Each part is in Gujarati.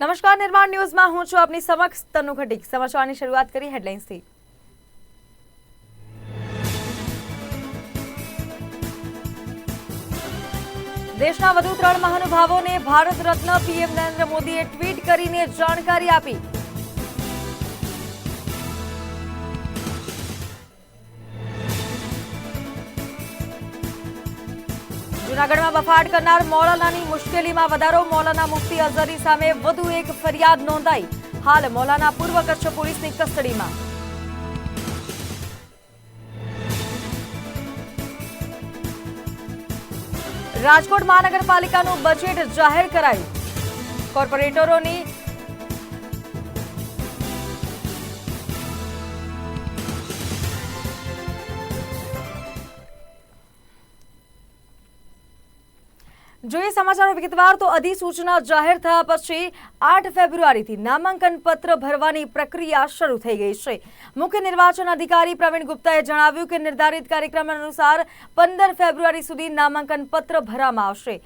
નમસ્કાર, નિર્માણ ન્યૂઝમાં હું છું આપની સમક્ષ તનુ ઘટિક સમાચારની શરૂઆત કરી હેડલાઇન્સથી. દેશના વધુ ત્રણ મહાનુભાવોને ભારત રત્ન પીએમ નરેન્દ્ર મોદીએ ટ્વીટ કરીને જાણકારી આપી. જૂનાગઢમાં બફાટ કરનાર મોલાનાની મુશ્કેલીમાં વધારો, મૌલાના મુફતી અઝહરી સામે વધુ એક ફરિયાદ નોંધાઈ. હાલ મૌલાના પૂર્વ કચ્છ પોલીસની કસ્ટડીમાં. રાજકોટ મહાનગરપાલિકાનું બજેટ જાહેર કરાયું. કોર્પોરેટરોની જોઈએ સમાચારો વિગતવાર, તો અધિસૂચના જાહેર થયા પછી આઠ ફેબ્રુઆરીથી નામાંકન પત્ર ભરવાની પ્રક્રિયા શરૂ થઈ ગઈ છે. મુખ્ય નિર્વાચન અધિકારી પ્રવીણ ગુપ્તાએ જણાવ્યું કે નિર્ધારિત કાર્યક્રમ અનુસાર પંદર ફેબ્રુઆરી સુધી નામાંકન પત્ર ભરવામાં આવશે.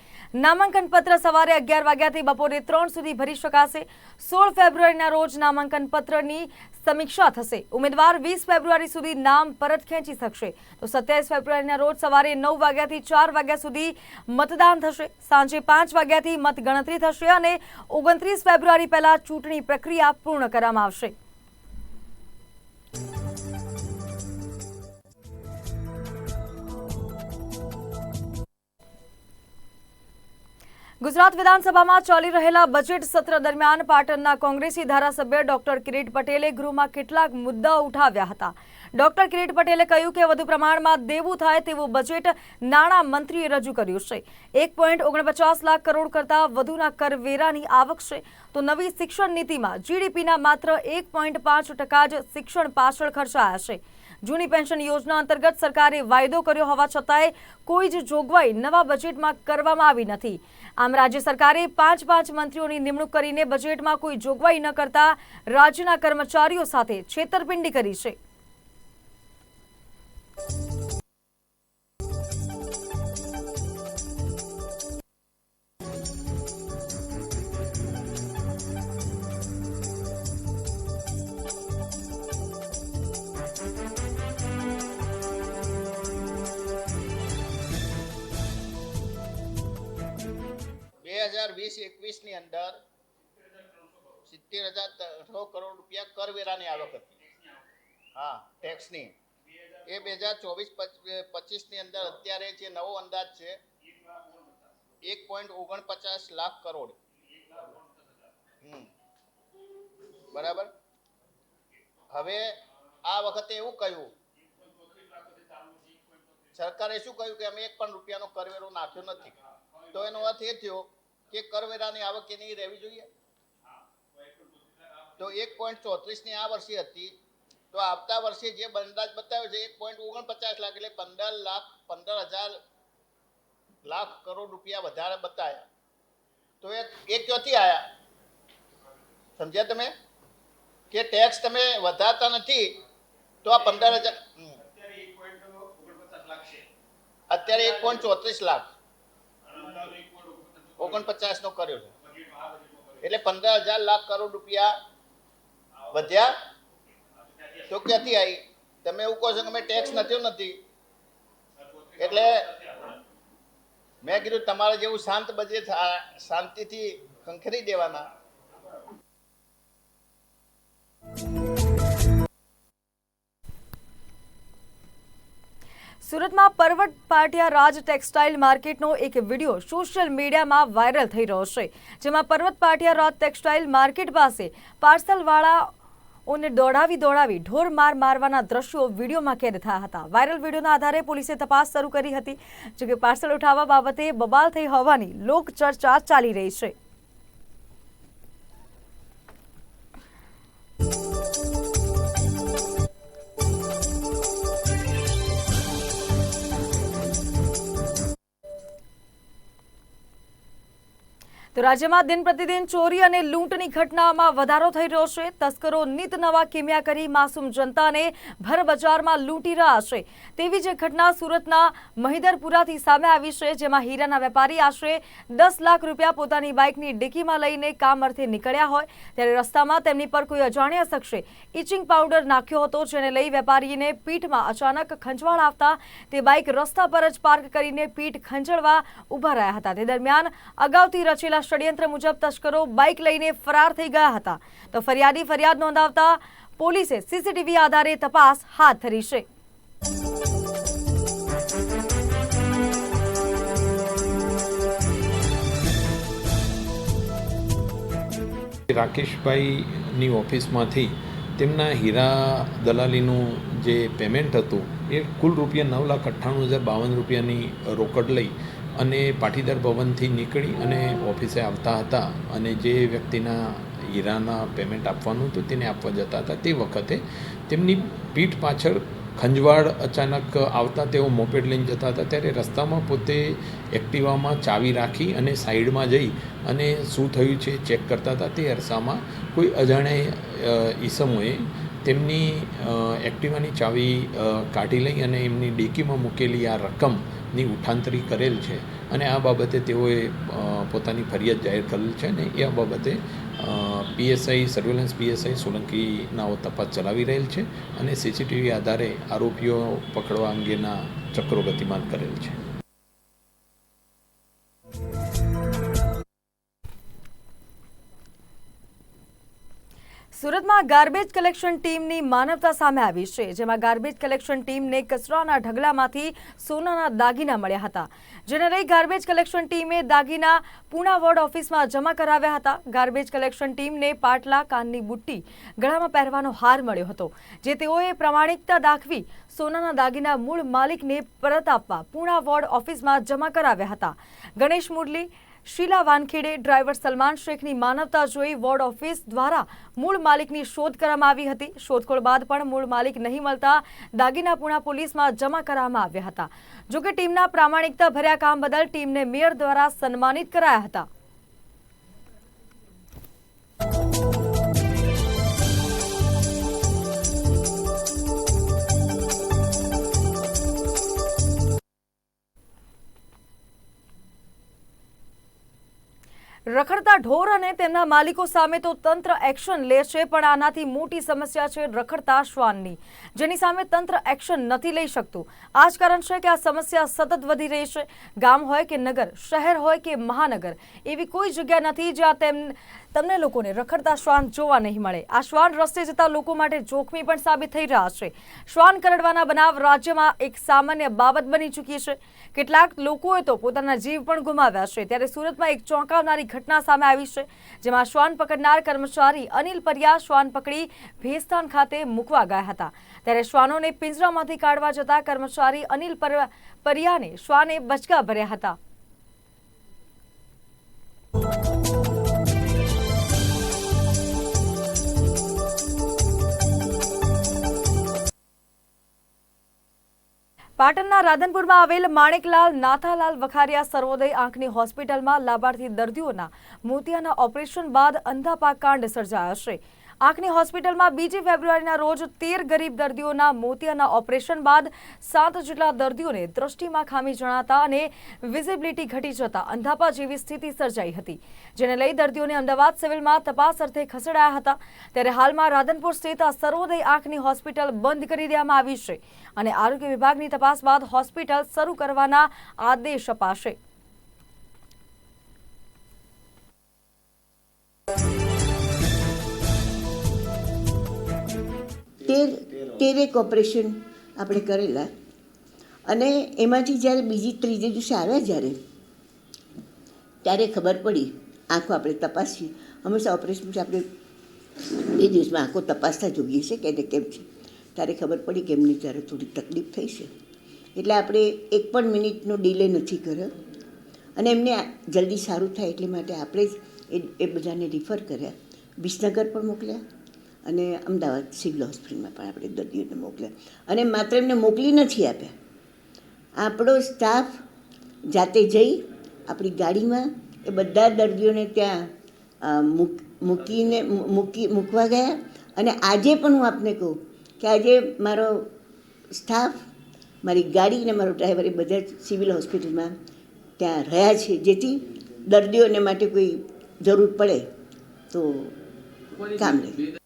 નામાંકન પત્ર સવારે અગિયાર વાગ્યાથી બપોરે ત્રણ સુધી ભરી શકાશે. સોળ ફેબ્રુઆરીના રોજ નામાંકન પત્રની સમીક્ષા થશે. ઉમેદવાર વીસ ફેબ્રુઆરી સુધી નામ પરત ખેંચી શકશે. તો સત્યાવીસ ફેબ્રુઆરીના રોજ સવારે નવ વાગ્યાથી ચાર વાગ્યા સુધી મતદાન થશે. સાંજે પાંચ વાગ્યાથી મતગણતરી થશે અને ઓગણત્રીસ ફેબ્રુઆરી પહેલા ચૂંટણી પ્રક્રિયા પૂર્ણ કરવામાં આવશે. ગુજરાત વિધાનસભામાં ચાલી રહેલા બજેટ સત્ર દરમિયાન પાટણના કોંગ્રેસી ધારાસભ્ય ડોક્ટર કિરીટ પટેલે ગૃહમાં કેટલાક મુદ્દાઓ ઉઠાવ્યા હતા. ડોક્ટર કિરીટ પટેલે કહ્યું કે વધુ પ્રમાણમાં દેવું થાય તેવું બજેટ નાણાં મંત્રીએ રજૂ કર્યું છે. એક પોઈન્ટ ઓગણપચાસ લાખ કરોડ કરતાં વધુના કરવેરાની આવક છે. તો નવી શિક્ષણ નીતિમાં જીડીપીના માત્ર એક પોઈન્ટ પાંચ ટકા જ શિક્ષણ પાછળ ખર્ચાયા છે. જૂની પેન્શન યોજના અંતર્ગત સરકારે વાયદો કર્યો હોવા છતાંય કોઈ જ જોગવાઈ નવા બજેટમાં કરવામાં આવી નથી. આમ રાજ્ય સરકારે પાંચ પાંચ મંત્રીઓની નિમણૂક કરીને બજેટમાં કોઈ જોગવાઈ ન કરતા રાજ્યના કર્મચારીઓ સાથે છેતરપિંડી કરી છે. હજાર વીસ એકવીસની અંદર સિત્તેર હજાર ત્રણસો કરોડ રૂપિયા કરવેરાની આવક હતી. હા ટેક્સની એ બે હજાર ચોવીસ પચીસની અંદર અત્યારે જે નવો અંદાજ છે, એક પોઈન્ટ ઓગણપચાસ લાખ કરોડ. બરાબર? હવે આ વખતે એવું કહ્યું. સરકારે શું કહ્યું કે અમે એક પણ રૂપિયાનો કરવેરો નાખ્યો નથી. તો એનો અર્થ એ થયો કે કરવેરાની આવક એની રહેવી જોઈએ? તો એક પોઈન્ટ ચોત્રીસની આ વર્ષે હતી તો આવતા વર્ષે જે અંદાજ બતાવ્યો છે એક પોઈન્ટ ઓગણપચાસ લાખ એટલે પંદર લાખ પંદર હજાર લાખ કરોડ રૂપિયા વધારે બતાવ્યા તો એ એ ક્યાંથી આવ્યા સમજ્યા તમે? કે ટેક્સ તમે વધારતા નથી તો આ પંદર હજાર અત્યારે એક પોઈન્ટ ચોત્રીસ લાખ. ઓગણપચાસ નો કર્યો છે. એટલે પંદર હજાર લાખ કરોડ રૂપિયા વધ્યા? તો ક્યાંથી આવી? તમે એવું કહો છો કે મેં ટેક્સ નથી નથી. એટલે મેં કીધું તમારે જેવું શાંત બજેટ શાંતિથી કંખરી દેવાના. સુરતમાં પરવટ પાટિયા રાજ ટેક્સટાઇલ માર્કેટનો એક વીડિયો સોશિયલ મીડિયામાં વાયરલ થઈ રહ્યો છે, જેમાં પર્વત પાટિયા રાજ ટેક્સટાઇલ માર્કેટ પાસે પાર્સલવાળા ઓને દોડાવી દોડાવી ઢોર માર મારવાના દ્રશ્યો વિડીયોમાં કેદ થયા હતા. વાયરલ વિડીયોના આધારે પોલીસે તપાસ શરૂ કરી હતી. જોકે પાર્સલ ઉઠાવવા બાબતે બબાલ થઈ હોવાની લોક ચર્ચા ચાલી રહી છે. રાજ્યમાં દિન પ્રતિદિન ચોરી અને લૂંટની ઘટનામાં વધારો થઈ રહ્યો છે. તસ્કરો નિત નવા કિમિયા કરી માસૂમ જનતાને ભર બજારમાં લૂંટી રહ્યા છે. તેવી જ ઘટના સુરતના મહિદરપુરાથી સામે આવી છે, જેમાં હીરાના વેપારી આશરે દસ લાખ રૂપિયા પોતાની બાઇકની ડિક્કીમાં લઈને કામ અર્થે નીકળ્યા હોય. ત્યારે રસ્તામાં તેમની પર કોઈ અજાણ્યા શખ્સે ઇચિંગ પાવડર નાખ્યો હતો, જેને લઈ વેપારીને પીઠમાં અચાનક ખંજવાળ આવતા તે બાઇક રસ્તા પર જ પાર્ક કરીને પીઠ ખંજળવા ઊભા રહ્યા હતા. તે દરમિયાન અગાઉથી રચેલા ષડયંત્ર મુજબ તસ્કરો બાઇક લઈને ફરાર થઈ ગયા હતા. તો ફરિયાદી ફરિયાદ નોંધાવતા પોલીસે સીસીટીવી આધારે તપાસ હાથ ધરી છે. રાકેશભાઈની ઓફિસમાંથી તેમના હીરા દલાલીનું જે પેમેન્ટ હતું, એ કુલ રૂપિયા નવ લાખ અઠ્ઠાણું હજાર બાવન રૂપિયાની રોકડ લઈ અને પાટીદાર ભવનથી નીકળી અને ઓફિસે આવતા હતા અને જે વ્યક્તિના હીરાના પેમેન્ટ આપવાનું હતું તેને આપવા જતા હતા તે વખતે તેમની પીઠ પાછળ ખંજવાળ અચાનક આવતા તેઓ મોપેડ લઈને જતા હતા. ત્યારે રસ્તામાં પોતે એક્ટિવામાં ચાવી રાખી અને સાઈડમાં જઈ અને શું થયું છે ચેક કરતા હતા. તે અરસામાં કોઈ અજાણ્યા ઈસમોએ તેમની એક્ટિવાની ચાવી કાઢી લઈ અને એમની ડેકીમાં મૂકેલી આ રકમની ઉઠાંતરી કરેલ છે. અને આ બાબતે તેઓએ પોતાની ફરિયાદ જાહેર કરેલ છે અને એ આ બાબતે પીએસઆઈ સર્વેલન્સ પીએસઆઈ સોલંકીનાઓ તપાસ ચલાવી રહેલ છે અને સીસીટીવી આધારે આરોપીઓ પકડવા અંગેના ચક્રો ગતિમાન કરેલ છે. સુરતમાં ગાર્બેજ કલેક્શન ટીમની માનવતા સામે આવી છે, જેમાં ગાર્બેજ કલેક્શન ટીમને કચરાના ઢગલામાંથી સોનાના દાગીના મળ્યા હતા. જેને લઈ ગાર્બેજ કલેક્શન ટીમે દાગીના પૂણા વોર્ડ ઓફિસમાં જમા કરાવ્યા હતા. ગાર્બેજ કલેક્શન ટીમને પાટલા, કાનની બુટ્ટી ગળામાં પહેરવાનો હાર મળ્યો હતો, જે તેઓએ પ્રામાણિકતા દાખવી સોનાના દાગીના મૂળ માલિકને પરત આપવા પૂણા વોર્ડ ઓફિસમાં જમા કરાવ્યા હતા. ગણેશ મુરલી શીલા વાનખેડે ડ્રાઈવર સલમાન શેખની માનવતા જોઈ વોર્ડ ઓફિસ દ્વારા મૂળ માલિકની શોધ કરવામાં આવી હતી. શોધખોળ બાદ પણ મૂળ માલિક નહીં મળતા દાગીના પુણા પોલીસમાં જમા કરવામાં આવ્યા હતા. જોકે ટીમના પ્રામાણિકતા ભર્યા કામ બદલ ટીમને મેયર દ્વારા સન્માનિત કરાયા હતા. રખડતા ઢોર અને તેમના માલિકો સામે તો તંત્ર એક્શન લે છે, પણ આનાથી મોટી સમસ્યા છે રખડતા શ્વાનની. જેની સામે તંત્ર એક્શન નથી લઈ શકતું. આ જ કારણ છે કે આ સમસ્યા સતત વધી રહી છે. ગામ હોય કે નગર, શહેર હોય કે મહાનગર, એવી કોઈ જગ્યા નથી જ્યાં તેમ, તમને લોકોને રખડતા શ્વાન જોવા નહીં મળે. આ શ્વાન રસ્તે જતા લોકો માટે જોખમી પણ સાબિત થઈ રહ્યા છે. શ્વાન કરડવાના બનાવ રાજ્યમાં એક સામાન્ય બાબત બની ચૂકી છે. કેટલાક લોકોએ તો પોતાના જીવ પણ ગુમાવ્યા છે. ત્યારે સુરતમાં એક ચોંકાવનારી ઘટના સામે આવી છે, જેમાં શ્વાન પકડનાર કર્મચારી અનિલ પરિયા શ્વાન પકડી ભેસ્તાન ખાતે મૂકવા ગયા હતા. ત્યારે શ્વાનોને પિંજરામાંથી કાઢવા જતા કર્મચારી અનિલ પરિયાને શ્વાને બચકા ભર્યા હતા. પાટણના રાધનપુરમાં આવેલ માણેકલાલ નાથાલાલ વખારિયા સર્વોદય આંખની હોસ્પિટલમાં લાભાર્થી દર્દીઓના મોતિયાના ઓપરેશન બાદ અંધાપાક કાંડ સર્જાયો છે. આંખની હોસ્પિટલમાં બીજી ફેબ્રુઆરીના રોજ તેર ગરીબ દર્દીઓના મોતિયાના ઓપરેશન બાદ સાત જેટલા દર્દીઓને દ્રષ્ટિમાં ખામી જણાતા અને વિઝિબિલિટી ઘટી જતા અંધાપા જેવી સ્થિતિ સર્જાઈ હતી, જેને લઈ દર્દીઓને અમદાવાદ સિવિલમાં તપાસ અર્થે ખસેડાયા હતા. ત્યારે હાલમાં રાધનપુર સ્થિત સર્વોદય આંખની હોસ્પિટલ બંધ કરી દેવામાં આવી છે અને આરોગ્ય વિભાગની તપાસ બાદ હોસ્પિટલ શરૂ કરવાના આદેશ અપાશે. તેર તેરેક ઓપરેશન આપણે કરેલા. અને એમાંથી જ્યારે બીજી ત્રીજે દિવસે આવ્યા જ્યારે, ત્યારે ખબર પડી, આંખો આપણે તપાસી હંમેશા ઓપરેશન પછી આપણે બે દિવસમાં આંખો તપાસતા જોઈએ છે કે કેમ છે. ત્યારે ખબર પડી કે એમની ત્યારે થોડી તકલીફ થઈ છે. એટલે આપણે એક પણ મિનિટનો ડિલે નથી કર્યો. અને એમને જલ્દી સારું થાય એટલે માટે આપણે જ એ બધાને રિફર કર્યા. વિસનગર પણ મોકલ્યા. અને અમદાવાદ સિવિલ હોસ્પિટલમાં પણ આપણે દર્દીઓને મોકલ્યા. અને માત્ર એમને મોકલી નથી આપ્યા. આપણો સ્ટાફ જાતે જઈ આપણી ગાડીમાં એ બધા દર્દીઓને ત્યાં મૂક- મૂકીને મૂકી મૂકવા ગયા. અને આજે પણ હું આપને કહું કે આજે મારો સ્ટાફ મારી ગાડી અને મારો ડ્રાઈવર એ બધા જ સિવિલ હોસ્પિટલમાં ત્યાં રહ્યા છે. જેથી દર્દીઓને માટે કોઈ જરૂર પડે તો કામ લે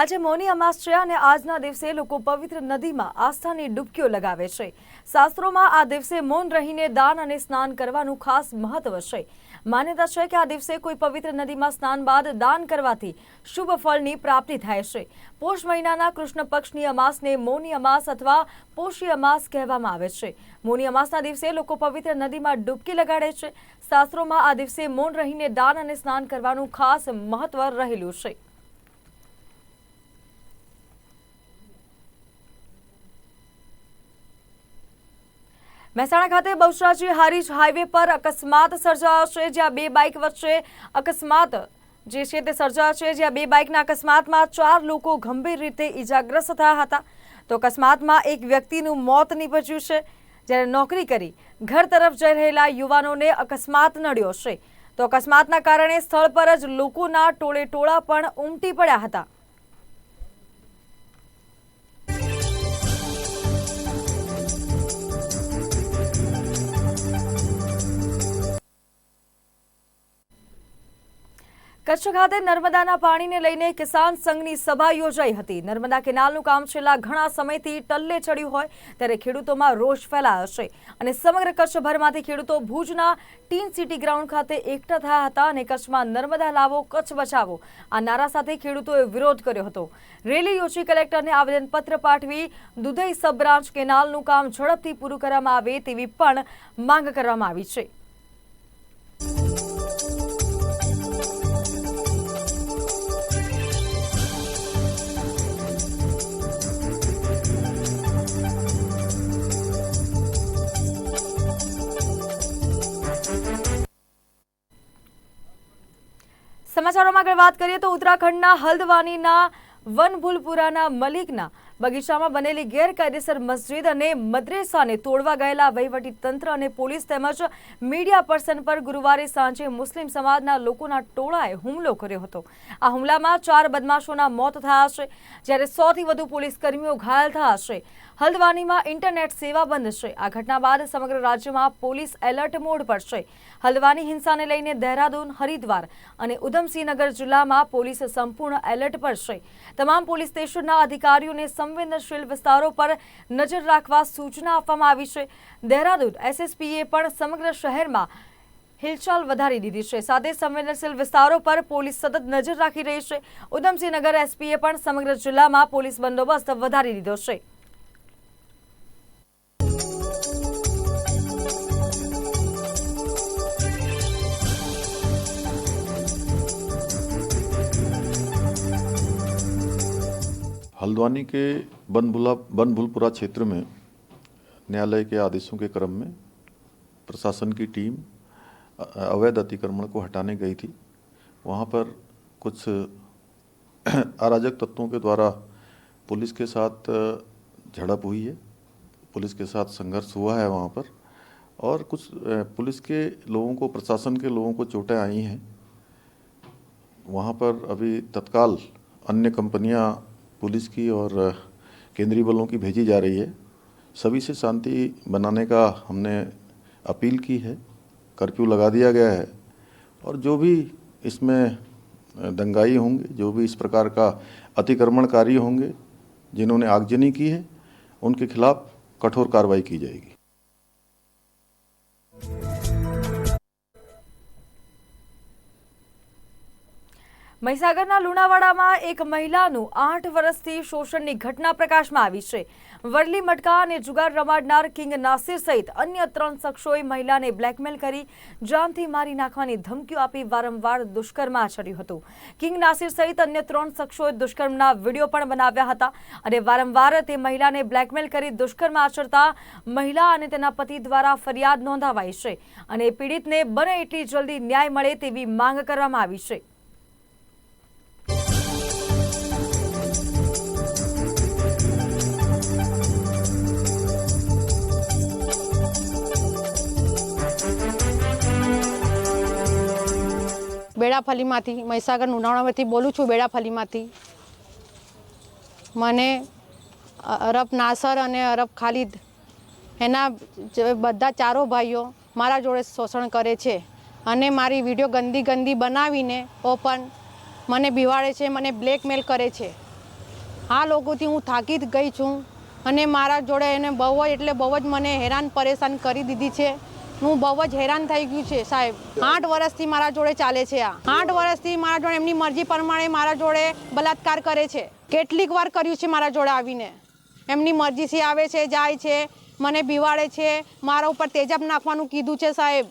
આજે મૌની અમાસ છે અને આજના દિવસે લોકો પવિત્ર નદીમાં આસ્થાની ડૂબકીઓ લગાવે છે. શાસ્ત્રોમાં આ દિવસે મૌન રહીને દાન અને સ્નાન કરવાનું ખાસ મહત્વ છે. માન્યતા છે કે આ દિવસે કોઈ પવિત્ર નદીમાં સ્નાન બાદ દાન કરવાથી શુભ ફળની પ્રાપ્તિ થાય છે. પોષ મહિનાના કૃષ્ણ પક્ષની અમાસને મૌની અમાસ અથવા પોષી અમાસ કહેવામાં આવે છે. મૌની અમાસના દિવસે લોકો પવિત્ર નદીમાં ડૂબકી લગાડે છે. શાસ્ત્રોમાં આ દિવસે મૌન રહીને દાન અને સ્નાન કરવાનું ખાસ મહત્વ રહેલું છે. મહેસાણા ખાતે બહુચરાજી હારીજ હાઈવે પર અકસ્માત સર્જાયો છે, જ્યાં બે બાઇક વચ્ચે અકસ્માત જે છે તે સર્જાયો છે, જ્યાં બે બાઇકના અકસ્માતમાં ચાર લોકો ગંભીર રીતે ઈજાગ્રસ્ત થયા હતા. તો અકસ્માતમાં એક વ્યક્તિનું મોત નીપજ્યું છે. જ્યારે નોકરી કરી ઘર તરફ જઈ રહેલા યુવાનોને અકસ્માત નડ્યો છે. તો અકસ્માતના કારણે સ્થળ પર જ લોકોના ટોળે ટોળા પણ ઉમટી પડ્યા હતા. કચ્છ ખાતે નર્મદાના પાણીને લઈને કિસાન સંઘની સભા યોજાઈ હતી. નર્મદા કેનાલનું કામ છેલ્લા ઘણા સમયથી ટલ્લે ચડ્યું હોય ત્યારે ખેડૂતોમાં રોષ ફેલાયો છે અને સમગ્ર કચ્છભરમાંથી ખેડૂતો ભુજના ટીન સિટી ગ્રાઉન્ડ ખાતે એકઠા થયા હતા અને કચ્છમાં નર્મદા લાવો, કચ્છ બચાવો આ નારા સાથે ખેડૂતોએ વિરોધ કર્યો હતો. રેલી યોજી કલેક્ટરને આવેદનપત્ર પાઠવી દુધઈ સબ બ્રાન્ચ કેનાલનું કામ ઝડપથી પૂરું કરવામાં આવે તેવી પણ માંગ કરવામાં આવી છે. સમાચારોમાં આગળ વાત કરીએ તો ઉત્તરાખંડના હલ્દવાનીના વનભૂલપુરાના મલિકના બગીચામાં બનેલી ગેરકાયદેસર મસ્જિદ અને મદ્રેસાને તોડવા ગયેલા તંત્ર અને પોલીસ તેમજ મીડિયા પર્સન પર ગુરુવારે સાંજે મુસ્લિમ સમાજના લોકોના ટોળાએ હુમલો કર્યો હતો. આ હુમલામાં ચાર બદમાશોના મોત થયા છે જ્યારે સોથી વધુ પોલીસ કર્મીઓ ઘાયલ થયા છે હલ્દવાનીમાં ઇન્ટરનેટ સેવા બંધ છે. આ ઘટના બાદ સમગ્ર રાજ્યમાં પોલીસ એલર્ટ મોડ પર છે. હલ્દવાની હિંસાને લઈને દહેરાદૂન, હરિદ્વાર અને ઉધમસિંહનગર જિલ્લામાં પોલીસ સંપૂર્ણ એલર્ટ પર છે. તમામ પોલીસ સ્ટેશનના અધિકારીઓને સંવેદનશીલ વિસ્તારો પર નજર રાખવા સૂચના આપવામાં આવી છે. દહેરાદૂન એસએસપીએ પણ સમગ્ર શહેરમાં હિલચાલ વધારી દીધી છે. સાથે સંવેદનશીલ વિસ્તારો પર પોલીસ સતત નજર રાખી રહી છે. ઉધમસિંહનગર એસપીએ પણ સમગ્ર જિલ્લામાં પોલીસ બંદોબસ્ત વધારી દીધો છે. हल्द्वानी के बनभुला बनभुलपुरा क्षेत्र में न्यायालय के आदेशों के क्रम में प्रशासन की टीम अवैध अतिक्रमण को हटाने गई थी। वहाँ पर कुछ अराजक तत्वों के द्वारा पुलिस के साथ झड़प हुई है। पुलिस के साथ संघर्ष हुआ है वहाँ पर और कुछ पुलिस के लोगों को, प्रशासन के लोगों को चोटें आई हैं। वहाँ पर अभी तत्काल अन्य कंपनियाँ पुलिस की और केंद्रीय बलों की भेजी जा रही है। सभी से शांति बनाने का हमने अपील की है, कर्फ्यू लगा दिया गया है। और जो भी इसमें दंगाई होंगे, जो भी इस प्रकार का अतिक्रमणकारी होंगे, जिन्होंने आगजनी की है, उनके खिलाफ कठोर कार्रवाई की जाएगी। મહીસાગરના લુણાવાડામાં એક મહિલાનું આઠ વર્ષથી શોષણની ઘટના પ્રકાશમાં આવી છે. વરલી મટકા અને જુગાર રમાડનાર કિંગ નાસિર સહિત અન્ય ત્રણ શખ્સોએ મહિલાને બ્લેકમેલ કરી જાનથી મારી નાખવાની ધમકીઓ આપી વારંવાર દુષ્કર્મ આચર્યું હતું. કિંગ નાસિર સહિત અન્ય ત્રણ શખ્સોએ દુષ્કર્મના વીડિયો પણ બનાવ્યા હતા અને વારંવાર તે મહિલાને બ્લેકમેલ કરી દુષ્કર્મ આચરતા મહિલા અને તેના પતિ દ્વારા ફરિયાદ નોંધાવાઈ છે અને પીડિતને બને એટલી જલ્દી ન્યાય મળે તેવી માંગ કરવામાં આવી છે. બેડાફલીમાંથી, મહીસાગર લુણાવાડામાંથી બોલું છું બેડાફલીમાંથી. મને અરબ નાસર અને અરબ ખાલિદ એના બધા ચારો ભાઈઓ મારા જોડે શોષણ કરે છે અને મારી વીડિયો ગંદી ગંદી બનાવીને ઓપન મને બિવાડે છે, મને બ્લેકમેલ કરે છે. આ લોકોથી હું થાકી જ ગઈ છું અને મારા જોડે એને બહુ જ, એટલે બહુ જ મને હેરાન પરેશાન કરી દીધી છે. હું બહુ જ હેરાન થઈ ગયું છે, સાહેબ. આઠ વર્ષથી મારા જોડે ચાલે છે આ. આઠ વર્ષથી મારા જોડે એમની મરજી પ્રમાણે મારા જોડે બલાત્કાર કરે છે. કેટલીક વાર કર્યું છે મારા જોડે આવીને. એમની મરજીથી આવે છે, જાય છે, મને બિવાડે છે, મારા ઉપર તેજાબ નાખવાનું કીધું છે, સાહેબ.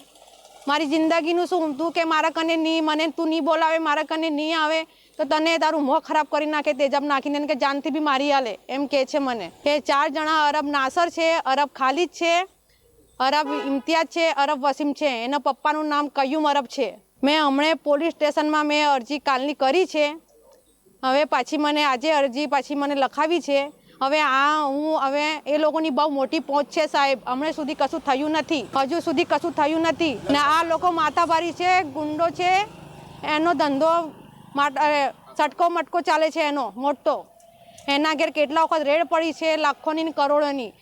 મારી જિંદગીનું શું? તું કે મારા કને નહીં, મને તું નહીં બોલાવે, મારા કને નહીં આવે, તો તને તારું મોં ખરાબ કરી નાખે તેજાબ નાખીને, કે જાનથી બી મારી આલે. એમ કહે છે મને. કે ચાર જણા અરબ નાસર છે, અરબ ખાલી જ છે અરબ ઇમ્તિયાઝ છે, અરબ વસીમ છે, એના પપ્પાનું નામ કયુમ અરબ છે. મેં હમણે પોલીસ સ્ટેશનમાં મેં અરજી કાલની કરી છે. હવે પાછી મને આજે અરજી પાછી મને લખાવી છે. હવે આ હું હવે એ લોકોની બહુ મોટી પહોંચ છે સાહેબ. હમણાં સુધી કશું થયું નથી. હજુ સુધી કશું થયું નથી. ને આ લોકો માથાભારી છે, ગુંડો છે. એનો ધંધો સટકો મટકો ચાલે છે એનો, મોટો. એના ઘેર કેટલા વખત રેડ પડી છે, લાખોની કરોડોની.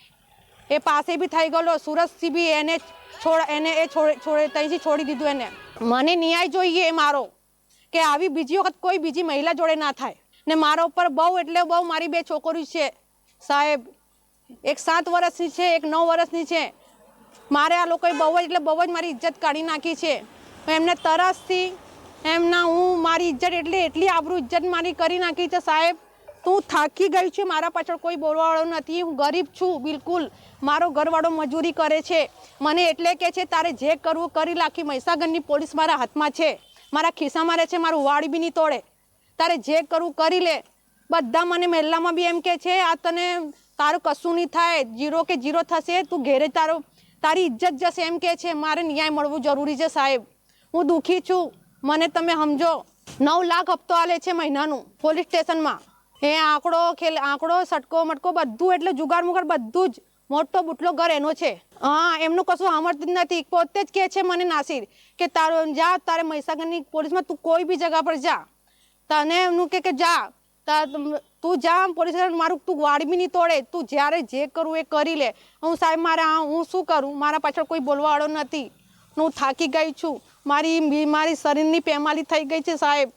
એ પાસે બી થઈ ગયેલો, સુરતથી બી એને છોડ, એને એ છોડ ત્યાંથી છોડી દીધું એને. મને ન્યાય જોઈએ એ મારો, કે આવી બીજી વખત કોઈ બીજી મહિલા જોડે ના થાય. ને મારા ઉપર બહુ એટલે બહુ મારી બે છોકરીઓ છે. સાહેબ, એક સાત વર્ષની છે, એક નવ વર્ષની છે. મારે આ લોકોએ બહુ જ, એટલે બહુ જ મારી ઇજ્જત કાઢી નાખી છે. એમને તરસથી, એમના હું મારી ઇજ્જત એટલે એટલી આબરૂ ઇજ્જત મારી કરી નાખી છે સાહેબ. તું થાકી ગઈ છું, મારા પાછળ કોઈ બોલવાવાળો નથી, હું ગરીબ છું, બિલકુલ. મારો ઘરવાળો મજૂરી કરે છે. મને એટલે કે છે, તારે જે કરવું કરી લાખી મહીસાગરની પોલીસ મારા હાથમાં છે. મારા ખિસ્સામાં રહે છે, મારું વાળ બી નહીં તોડે. તારે જે કરવું કરી લે. બધા મને મહેલામાં બી એમ કે છે, આ તને તારું કશું નહીં થાય, જીરો કે જીરો થશે, તું ઘેરે તારો, તારી ઇજ્જત જશે એમ કે છે, મારે ન્યાય મળવું જરૂરી છે, સાહેબ. હું દુઃખી છું. મને તમે સમજો, નવ લાખ હપ્તો આલે છે મહિનાનું, પોલીસ સ્ટેશનમાં. એ આંકડો ખેલ, આંકડો, સટકો, મટકો બધું એટલે જુગાર મુગાર બધું જ. મોટો બુટલો ઘર એનો છે. હા, એમનું કશું સાંભળતું જ નથી. પોતે જ કહે છે મને નાસિર કે તારો જા, તારે મહીસાગરની પોલીસમાં તું કોઈ બી જગા પર જા. તને એમનું કે જા. તું જા પોલીસ મારું તું બી નહીં તોડે. તું જ્યારે જે કરવું એ કરી લે. હું સાહેબ મારે હા હું શું કરું? મારા પાછળ કોઈ બોલવાવાળો નથી. હું થાકી ગઈ છું. મારી બીમારી શરીરની પેમાલી થઈ ગઈ છે સાહેબ.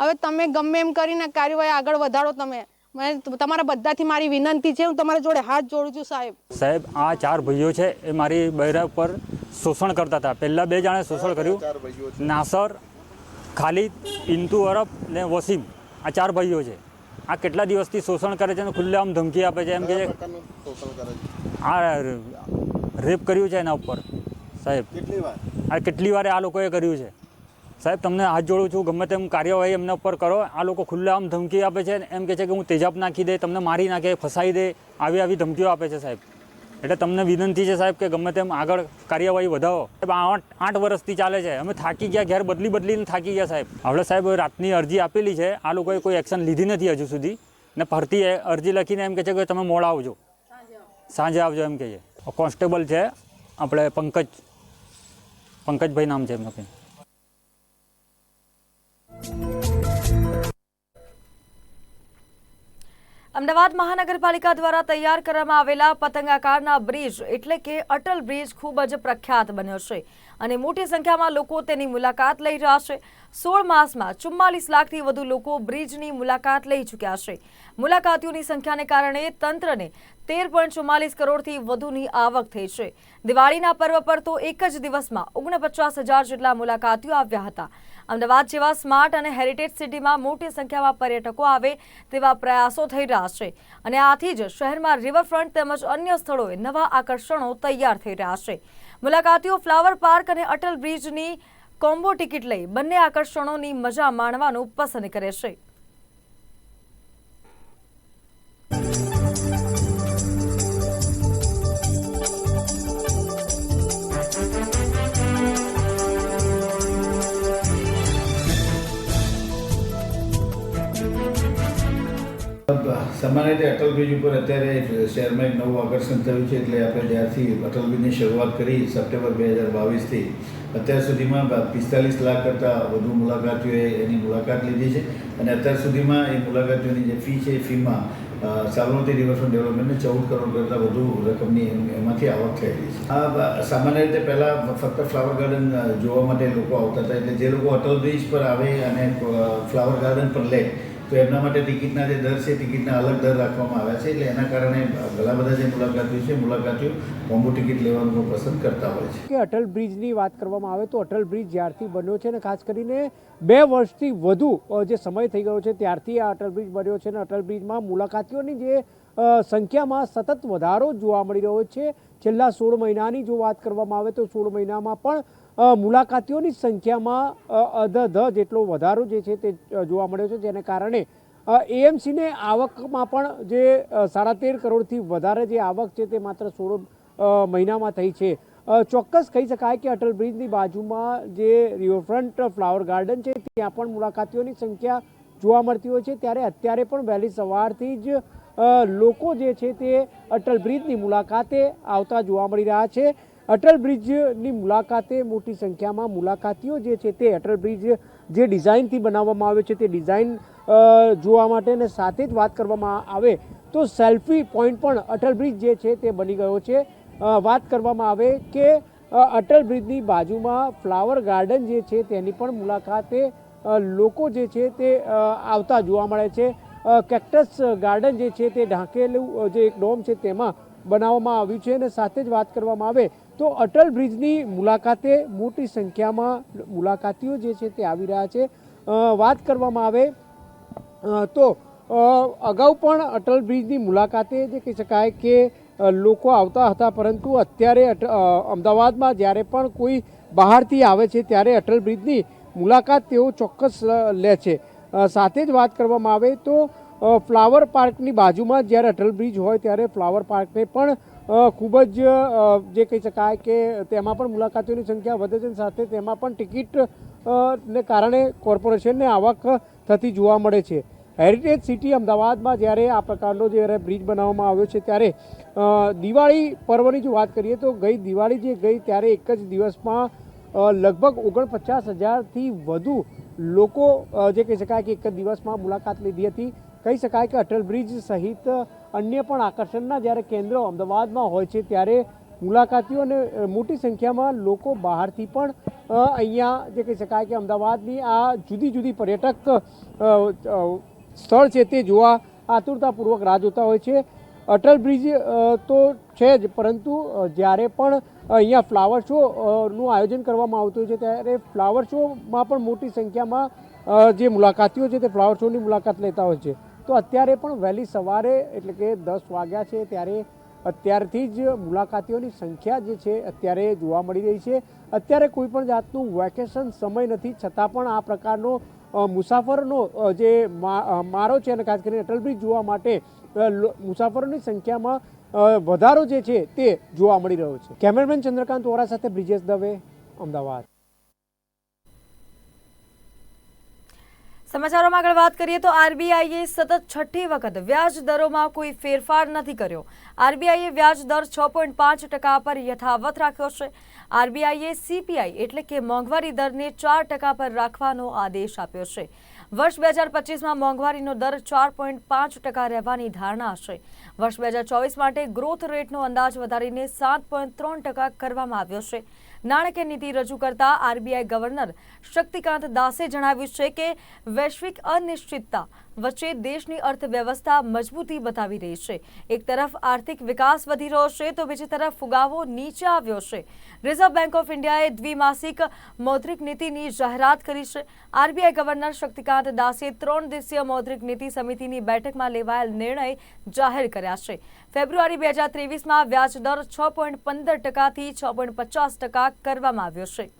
હવે તમે ગમે એમ કરીને કાર્યવાહી આગળ વધારો તમે. મને તમારા બધાથી મારી વિનંતી છે હું તમારા જોડે હાથ જોડું છું સાહેબ. સાહેબ આ ચાર ભાઈઓ છે એ મારી બૈરા ઉપર શોષણ કરતા હતા. પહેલાં બે જણે શોષણ કર્યું. નાસર ખાલિદ ઇન્તુ અરબ ને વસીમ. આ ચાર ભાઈઓ છે. આ કેટલા દિવસથી શોષણ કરે છે અને ખુલ્લેઆમ ધમકી આપે છે એમ કે આ રેપ કર્યું છે એના ઉપર સાહેબ. આ કેટલી વારે આ લોકોએ કર્યું છે? સાહેબ, તમને હાથ જોડું છું, ગમે તેમ કાર્યવાહી એમના ઉપર કરો. આ લોકો ખુલ્લેઆમ ધમકી આપે છે એમ કે છે કે હું તેજાબ નાખી દે, તમને મારી નાખે, ફસાઈ દે, આવી આવી ધમકીઓ આપે છે સાહેબ. એટલે તમને વિનંતી છે સાહેબ કે ગમે તેમ આગળ કાર્યવાહી વધાવો. સાહેબ આઠ આઠ વર્ષથી ચાલે છે. અમે થાકી ગયા, ઘેર બદલી બદલીને થાકી ગયા સાહેબ. આપણે સાહેબ રાતની અરજી આપેલી છે. આ લોકોએ કોઈ એક્શન લીધી નથી હજુ સુધી. ને ફરતી અરજી લખીને એમ કહે છે કે તમે મોડા આવજો. સાંજે આવજો એમ કહીએ. કોન્સ્ટેબલ છે. આપણે પંકજ, પંકજભાઈ નામ છે એમનું કંઈ. અમદાવાદ મહાનગરપાલિકા દ્વારા તૈયાર કરવામાં આવેલા પતંગાકારના બ્રિજ એટલે કે અટલ બ્રિજ ખૂબ જ પ્રખ્યાત બન્યો છે અને મોટી સંખ્યામાં લોકો તેની મુલાકાત લઈ રહ્યા છે. સોળ માસમાં ચુમ્માલીસ લાખથી વધુ લોકો બ્રિજની મુલાકાત લઈ ચૂક્યા છે. મુલાકાતીઓની સંખ્યાને કારણે તંત્રને તેર પોઈન્ટ ચુમ્માલીસ કરોડથી વધુની આવક થઈ છે. દિવાળીના પર્વ પર તો એક જ દિવસમાં ઓગણપચાસ હજાર જેટલા મુલાકાતીઓ આવ્યા હતા. અમદાવાદ જેવા સ્માર્ટ અને હેરિટેજ સિટીમાં મોટી સંખ્યામાં પર્યટકો આવે તેવા પ્રયાસો થઈ રહ્યા છે. અને આથી જ શહેરમાં રિવરફ્રન્ટ તેમજ અન્ય સ્થળોએ નવા આકર્ષણો તૈયાર થઈ રહ્યા છે. મુલાકાતીઓ ફ્લાવર પાર્ક અને અટલ બ્રિજની કોમ્બો ટિકિટ લઈ બંને આકર્ષણોની મજા માણવાનું પસંદ કરે છે. સામાન્ય રીતે અટલ બ્રિજ ઉપર અત્યારે શહેરમાં એક નવું આકર્ષણ થયું છે એટલે આપણે જ્યારથી અટલ બ્રિજની શરૂઆત કરી સપ્ટેમ્બર બે હજાર બાવીસથી, અત્યાર સુધીમાં પિસ્તાલીસ લાખ કરતાં વધુ મુલાકાતીઓએ એની મુલાકાત લીધી છે. અને અત્યાર સુધીમાં એ મુલાકાતીઓની જે ફી છે એ ફીમાં સાબરમતી રિવરફ્રન્ટ ડેવલપમેન્ટને ચૌદ કરોડ કરતાં વધુ રકમની એમ- એમાંથી આવક થયેલી છે. આ સામાન્ય રીતે પહેલાં ફક્ત ફ્લાવર ગાર્ડન જોવા માટે લોકો આવતા હતા. એટલે જે લોકો અટલ બ્રિજ પર આવે અને ફ્લાવર ગાર્ડન પર લે તો એમના માટે ટિકિટના જે દર છે, ટિકિટના અલગ દર રાખવામાં આવ્યા છે, એટલે એના કારણે ઘણા બધા જે મુલાકાતીઓ છે, મુલાકાતીઓ મોંઘું ટિકિટ લેવાનું પસંદ કરતા હોય છે. કે અટલ બ્રિજની વાત કરવામાં આવે તો અટલ બ્રિજ જ્યારથી બન્યો છે ને, ખાસ કરીને બે વર્ષથી વધુ જે સમય થઈ ગયો છે, ત્યારથી આ અટલ બ્રિજ બન્યો છે અને અટલ બ્રિજમાં મુલાકાતીઓની જે સંખ્યામાં સતત વધારો જોવા મળી રહ્યો છે. છેલ્લા સોળ મહિનાની જો વાત કરવામાં આવે તો સોળ મહિનામાં પણ મુલાકાતીઓની સંખ્યામાં અધધ જેટલો વધારો જે છે તે જોવા મળ્યો છે, જેને કારણે એએમસીને આવકમાં પણ જે સાડા તેર કરોડથી વધારે જે આવક છે તે માત્ર સોળ મહિનામાં થઈ છે. ચોક્કસ કહી શકાય કે અટલ બ્રિજની બાજુમાં જે રિવરફ્રન્ટ ફ્લાવર ગાર્ડન છે, ત્યાં પણ મુલાકાતીઓની સંખ્યા જોવા મળતી હોય છે. ત્યારે અત્યારે પણ વહેલી સવારથી જ લોકો જે છે તે અટલ બ્રિજની મુલાકાતે આવતા જોવા મળી રહ્યા છે. અટલ બ્રિજની મુલાકાતે મોટી સંખ્યામાં મુલાકાતીઓ જે છે તે અટલ બ્રિજ જે ડિઝાઇનથી બનાવવામાં આવ્યો છે તે ડિઝાઇન જોવા માટે અને સાથે જ વાત કરવામાં આવે તો સેલ્ફી પોઈન્ટ પણ અટલ બ્રિજ જે છે તે બની ગયો છે. વાત કરવામાં આવે કે અટલ બ્રિજની બાજુમાં ફ્લાવર ગાર્ડન જે છે તેની પણ મુલાકાતે લોકો જે છે તે આવતા જોવા મળે છે. કેક્ટસ ગાર્ડન જે છે તે ઢાંકેલું જે એક ડોમ છે તેમાં બનાવવામાં આવ્યું છે અને સાથે જ વાત કરવામાં આવે તો અટલ બ્રિજની મુલાકાતે મોટી સંખ્યામાં મુલાકાતીઓ જે છે તે આવી રહ્યા છે. વાત કરવામાં આવે તો અગાઉ પણ અટલ બ્રિજની મુલાકાતે જે કહી શકાય કે લોકો આવતા હતા, પરંતુ અત્યારે અમદાવાદમાં જ્યારે પણ કોઈ બહારથી આવે છે ત્યારે અટલ બ્રિજની મુલાકાત તેઓ ચોક્કસ લે છે. સાથે જ વાત કરવામાં આવે તો ફ્લાવર પાર્કની બાજુમાં જ્યારે અટલ બ્રિજ હોય ત્યારે ફ્લાવર પાર્કને પણ ખૂબ જ જે કહી શકાય કે તેમાં પણ મુલાકાતીઓની સંખ્યા વધે છે સાથે તેમાં પણ ટિકિટ ને કારણે કોર્પોરેશનને આવક થતી જોવા મળે છે. હેરિટેજ સિટી અમદાવાદમાં જ્યારે આ પ્રકારનો જ્યારે બ્રિજ બનાવવામાં આવ્યો છે ત્યારે દિવાળી પર્વની જો વાત કરીએ તો ગઈ દિવાળી જે ગઈ ત્યારે એક જ દિવસમાં લગભગ ઓગણપચાસ હજારથી વધુ લોકો જે કહી શકાય કે એક જ દિવસમાં મુલાકાત લીધી હતી. કહી શકાય કે અટલ બ્રિજ સહિત અન્ય પણ આકર્ષણના જ્યારે કેન્દ્રો અમદાવાદમાં હોય છે, ત્યારે મુલાકાતીઓ અને મોટી સંખ્યામાં લોકો બહારથી પણ અહીંયા જે કહી શકાય કે અમદાવાદની આ જુદી જુદી પર્યટક સ્થળ છે તે જોવા આતુરતાપૂર્વક રાહ જોતા હોય છે. અટલ બ્રિજ તો છે જ, પરંતુ જ્યારે પણ અહીંયા ફ્લાવર શોનું આયોજન કરવામાં આવતું છે, ત્યારે ફ્લાવર શોમાં પણ મોટી સંખ્યામાં જે મુલાકાતીઓ છે તે ફ્લાવર શોની મુલાકાત લેતા હોય છે. તો અત્યારે પણ વહેલી સવારે એટલે કે દસ વાગ્યા છે ત્યારે અત્યારથી જ મુલાકાતીઓની સંખ્યા જે છે અત્યારે જોવા મળી રહી છે. અત્યારે કોઈ પણ જાતનું વેકેશન સમય નથી, છતાં પણ આ પ્રકારનો મુસાફરનો જે મારો છે અને ખાસ કરીને અટલ બ્રિજ જોવા માટે મુસાફરોની સંખ્યામાં વધારો જે છે તે જોવા મળી રહ્યો છે. કેમેરામેન ચંદ્રકાંત વોરા સાથે બ્રિજેશ દવે, અમદાવાદ. સમાચારોમાં આગળ વાત કરીએ તો આરબીઆઈએ સતત છઠ્ઠી વખત વ્યાજ દરોમાં કોઈ ફેરફાર નથી કર્યો. આરબીઆઈએ વ્યાજ દર છ પોઈન્ટ પાંચ ટકા પર યથાવત રાખ્યો છે. આરબીઆઈએ સીપીઆઈ એટલે કે મોંઘવારી દરને ચાર ટકા પર રાખવાનો આદેશ આપ્યો છે. વર્ષ બે હજાર પચીસમાં મોંઘવારીનો દર ચાર પોઈન્ટ પાંચ ટકા રહેવાની ધારણા હશે વર્ષ બે હજાર ચોવીસ માટે ગ્રોથ રેટનો અંદાજ વધારીને સાત પોઈન્ટ ત્રણ ટકા કરવામાં આવ્યો છે. નાણાકીય નીતિ રજૂ કરતા આરબીઆઈ ગવર્નર શક્તિકાંત દાસે જણાવ્યું છે કે વૈશ્વિક અનિશ્ચિતતા વચ્ચે દેશની અર્થવ્યવસ્થા મજબૂતી બતાવી રહી છે. એક તરફ આર્થિક વિકાસ વધી રહ્યો છે, તો બીજી તરફ ફુગાવો નીચે આવ્યો છે. રિઝર્વ બેંક ઓફ ઇન્ડિયાએ દ્વિમાસિક મૌદ્રિક નીતિની જાહેરાત કરી છે. આરબીઆઈ ગવર્નર શક્તિકાંત દાસે ત્રણ દિવસીય મૌદ્રિક નીતિ સમિતિની બેઠકમાં લેવાયેલ નિર્ણય જાહેર કર્યા છે. ફેબ્રુઆરી બે હજાર ત્રેવીસમાં વ્યાજ દર છ પોઈન્ટ પંદર ટકાથી છ પોઈન્ટ પચાસ ટકા કરવામાં આવ્યો છે.